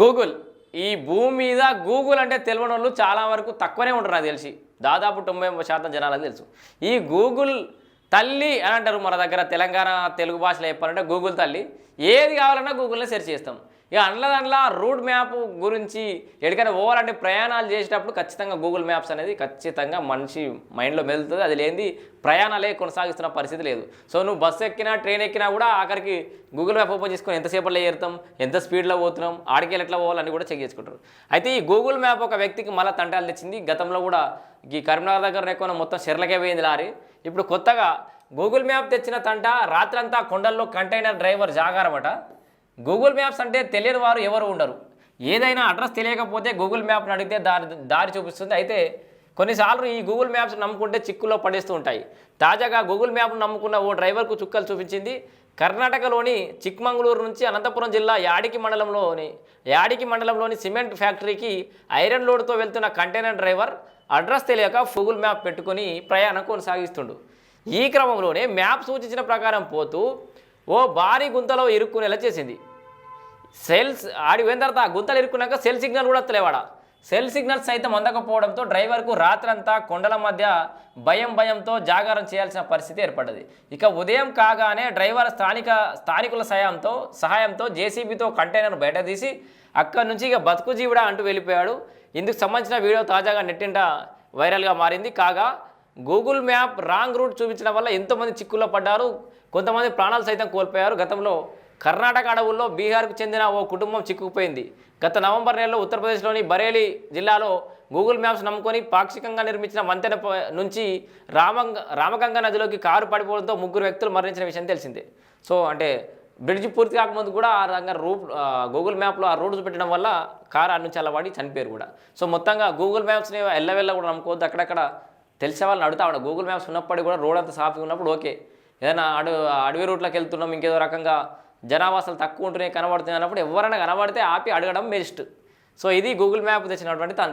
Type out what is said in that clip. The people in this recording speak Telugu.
గూగుల్. ఈ భూమి మీద గూగుల్ అంటే తెలియని వాళ్ళు చాలా వరకు తక్కువనే ఉంటారు నాకు తెలిసి. దాదాపు తొంభై శాతం జనాలకు తెలుసు. ఈ గూగుల్ తల్లి అని అంటారు మన దగ్గర తెలంగాణ తెలుగు భాషలో చెప్పాలంటే గూగుల్ తల్లి. ఏది కావాలన్నా గూగుల్నే సెర్చ్ చేస్తాం. ఇక అందులో దాంట్లో రూట్ మ్యాప్ గురించి ఎక్కడికైనా పోవాలంటే ప్రయాణాలు చేసేటప్పుడు ఖచ్చితంగా గూగుల్ మ్యాప్స్ అనేది ఖచ్చితంగా మనిషి మైండ్లో మెదులుతుంది. అది లేనిది ప్రయాణాలే కొనసాగిస్తున్న పరిస్థితి లేదు. సో నువ్వు బస్సు ఎక్కినా ట్రైన్ ఎక్కినా కూడా ఆఖరికి గూగుల్ మ్యాప్ ఓపెన్ చేసుకొని ఎంతసేపట్లో చేరుతాం ఎంత స్పీడ్లో పోతున్నాం ఆడికి ఎట్లా పోవాలని కూడా చెక్ చేసుకుంటారు. అయితే ఈ గూగుల్ మ్యాప్ ఒక వ్యక్తికి మళ్ళీ తంటాలు తెచ్చింది. గతంలో కూడా ఈ కరీంనగర్ దగ్గర ఎక్కువ మొత్తం చెర్లకే పోయింది లారీ. ఇప్పుడు కొత్తగా గూగుల్ మ్యాప్ తెచ్చిన తంట రాత్రంతా కొండల్లో కంటైనర్ డ్రైవర్ జాగారమట గూగుల్ మ్యాప్స్ అంటే తెలియని వారు ఎవరు ఉండరు. ఏదైనా అడ్రస్ తెలియకపోతే గూగుల్ మ్యాప్ని అడిగితే దారి దారి చూపిస్తుంది. అయితే కొన్నిసార్లు ఈ గూగుల్ మ్యాప్స్ నమ్ముకుంటే చిక్కుల్లో పడేస్తూ ఉంటాయి. తాజాగా గూగుల్ మ్యాప్ను నమ్ముకున్న ఓ డ్రైవర్కు చుక్కలు చూపించింది. కర్ణాటకలోని చిక్మంగళూరు నుంచి అనంతపురం జిల్లా యాడికి మండలంలోని యాడికి మండలంలోని సిమెంట్ ఫ్యాక్టరీకి ఐరన్ లోడ్తో వెళ్తున్న కంటైనర్ డ్రైవర్ అడ్రస్ తెలియక గూగుల్ మ్యాప్ పెట్టుకుని ప్రయాణం కొనసాగిస్తుండు. ఈ క్రమంలోనే మ్యాప్ సూచించిన ప్రకారం పోతూ ఓ భారీ గుంతలో ఇరుక్కునేలా చేసింది. సెల్స్ ఆడిపోయిన తర్వాత గుంతలు ఇరుక్కున్నాక సెల్ సిగ్నల్ కూడా వస్తలేవాడ? సెల్ సిగ్నల్స్ సైతం అందకపోవడంతో డ్రైవర్కు రాత్రంతా కొండల మధ్య భయం భయంతో జాగారం చేయాల్సిన పరిస్థితి ఏర్పడ్డది. ఇక ఉదయం కాగానే డ్రైవర్ స్థానిక స్థానికుల సహాయంతో సహాయంతో జేసీబీతో కంటైనర్ బయట తీసి అక్కడి నుంచి ఇక బతుకు జీవుడా అంటూ వెళ్ళిపోయాడు. ఇందుకు సంబంధించిన వీడియో తాజాగా నెట్టింట వైరల్గా మారింది. కాగా గూగుల్ మ్యాప్ రాంగ్ రూట్ చూపించడం వల్ల ఎంతోమంది చిక్కుల్లో పడ్డారు కొంతమంది ప్రాణాలు సైతం కోల్పోయారు. గతంలో కర్ణాటక అడవుల్లో బీహార్కు చెందిన ఓ కుటుంబం చిక్కుకుపోయింది. గత నవంబర్ నెలలో ఉత్తరప్రదేశ్లోని బరేలీ జిల్లాలో గూగుల్ మ్యాప్స్ నమ్ముకొని పాక్షికంగా నిర్మించిన వంతెన నుంచి రామంగ రామగంగ నదిలోకి కారు పడిపోవడంతో ముగ్గురు వ్యక్తులు మరణించిన విషయం తెలిసిందే. సో అంటే బ్రిడ్జ్ పూర్తి కాకముందు కూడా ఆ రకంగా రూట్ గూగుల్ మ్యాప్లో ఆ రోడ్స్ పెట్టడం వల్ల కారు అటు నుంచి చనిపోయారు కూడా. సో మొత్తంగా గూగుల్ మ్యాప్స్ని ఎల్లవెల్ల కూడా నమ్ముకోవద్దు. అక్కడక్కడ తెలిసే వాళ్ళని అడుగుతా ఉండే గూగుల్ మ్యాప్స్ ఉన్నప్పటికీ కూడా రోడ్ అంతా సాఫీగా ఉన్నప్పుడు ఓకే. ఏదైనా అడవి అడవి రూట్లోకి వెళ్తున్నాం ఇంకేదో రకంగా జనావాసాలు తక్కువ ఉంటున్నాయి కనబడుతున్నాయి అన్నప్పుడు ఎవరైనా కనబడితే ఆపి అడగడం బెస్ట్. సో ఇది గూగుల్ మ్యాప్ తెచ్చినటువంటి తంట